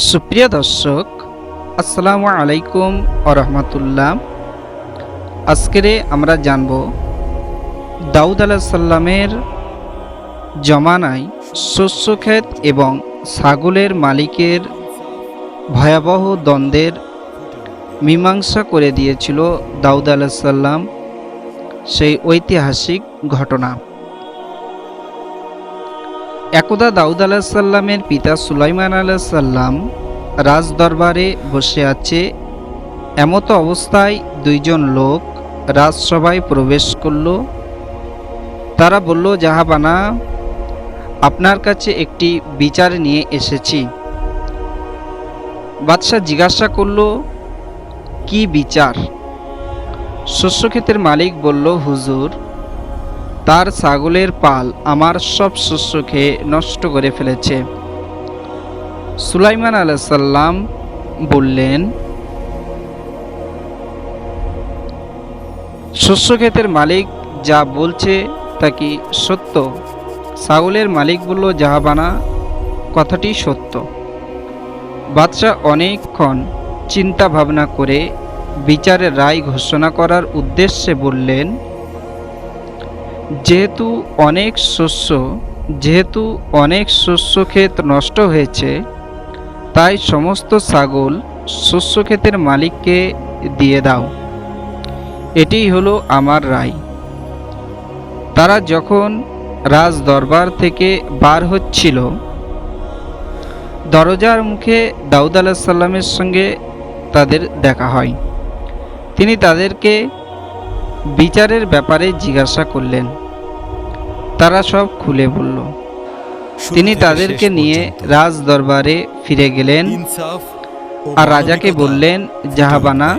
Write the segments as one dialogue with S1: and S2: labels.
S1: সুপ্রিয় দর্শক, আসসালামু আলাইকুম আরহামতুল্লাহ আজকেরে আমরা জানব দাউদ আলাহিসাল্লামের জমানায় শস্য ক্ষেত এবং ছাগলের মালিকের ভয়াবহ দ্বন্দ্বের মীমাংসা করে দিয়েছিল দাউদ আলাহিসাল্লাম সেই ঐতিহাসিক ঘটনা। একদা দাউদ আলাহিসাল্লামের পিতা সুলাইমান আলাহিসাল্লাম রাজ দরবারে বসে আছে। এমতো অবস্থায় দুইজন লোক রাজসভায় প্রবেশ করল। তারা বলল জাহাবানা আপনার কাছে একটি বিচার নিয়ে এসেছি। বাদশাহ জিজ্ঞাসা করল, কি বিচার? শস্যক্ষেতের মালিক বলল, হুজুর তার ছাগলের পাল আমার সব শস্য খেয়ে নষ্ট করে ফেলেছে। সুলাইমান আলাইসাল্লাম বললেন, শস্য ক্ষেতের মালিক যা বলছে তা কি সত্য? ছাগলের মালিক বলল, জাহাবানা, কথাটি সত্য। বাদশাহ অনেকক্ষণ চিন্তা ভাবনা করে বিচারের রায় ঘোষণা করার উদ্দেশ্যে বললেন যেহেতু অনেক শস্য, যেহেতু অনেক শস্য ক্ষেত নষ্ট হয়েছে, তাই সমস্ত ছাগল শস্য ক্ষেতের মালিককে দিয়ে দাও। এটিই হলো আমার রায়। তারা যখন রাজ দরবার থেকে বার হচ্ছিল, দরজার মুখে দাউদ আলাহ সাল্লামের সঙ্গে তাদের দেখা হয়। তিনি তাদেরকে বিচারের ব্যাপারে জিজ্ঞাসা করলেন। তারা সব খুলে বলল তিনি তাদেরকে নিয়ে রাজ দরবারে ফিরে গেলেন আর রাজাকে বললেন জাহাবানা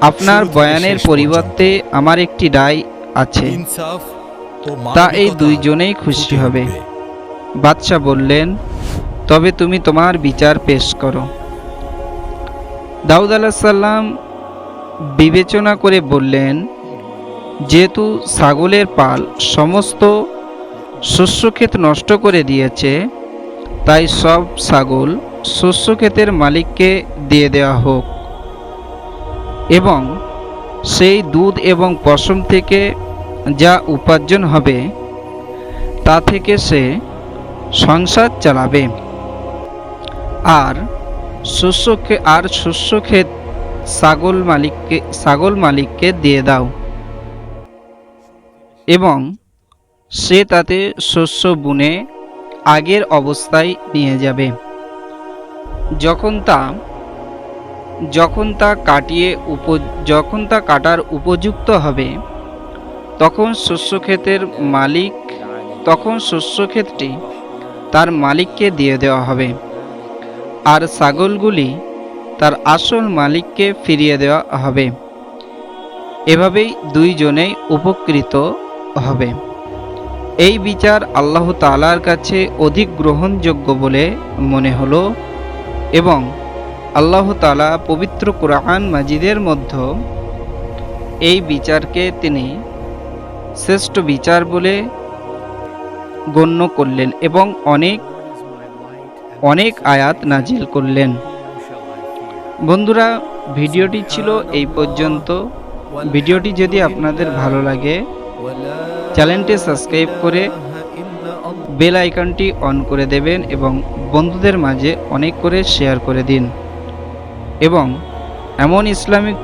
S1: আপনার বয়ানের পরিবর্তে আমার একটি রায় আছে। তা এই দুইজনেই খুশি হবে। বাদশাহ বললেন তবে তুমি তোমার বিচার পেশ করো। দাউদ আলাহ সাল্লাম বিবেচনা করে বললেন যেহেতু ছাগলের পাল সমস্ত শস্যক্ষেত নষ্ট করে দিয়েছে, তাই সব ছাগল শস্যক্ষেতের মালিককে দিয়ে দেওয়া হোক। এবং সেই দুধ এবং পশম থেকে যা উপার্জন হবে, তা থেকে সে সংসার চালাবে। আর শস্য আর শস্য ক্ষেত ছাগল মালিককে ছাগল মালিককে দিয়ে দাও। এবং সে তাতে শস্য বুনে আগের অবস্থায় নিয়ে যাবে। যখন তা যখন তা কাটিয়ে উপ, যখন তা কাটার উপযুক্ত হবে, তখন শস্য ক্ষেতের মালিক, তখন শস্য ক্ষেতটি তার মালিককে দিয়ে দেওয়া হবে। আর ছাগলগুলি তার আসল মালিককে ফিরিয়ে দেওয়া হবে। এভাবেই দুইজনেই উপকৃত হবে। এই বিচার আল্লাহ তালার কাছে অধিক গ্রহণযোগ্য বলে মনে হলো এবং আল্লাহ তালা পবিত্র কোরআন মাজিদের মধ্যে এই বিচারকে তিনি শ্রেষ্ঠ বিচার বলে গণ্য করলেন এবং অনেক অনেক আয়াত নাজিল করলেন। বন্ধুরা, ভিডিওটি ছিল এই পর্যন্ত। ভিডিওটি যদি আপনাদের ভালো লাগে চ্যানেলটি সাবস্ক্রাইব করে বেল আইকনটি অন করে দেবেন এবং বন্ধুদের মাঝে অনেক করে শেয়ার করে দিন। এবং এমন ইসলামিক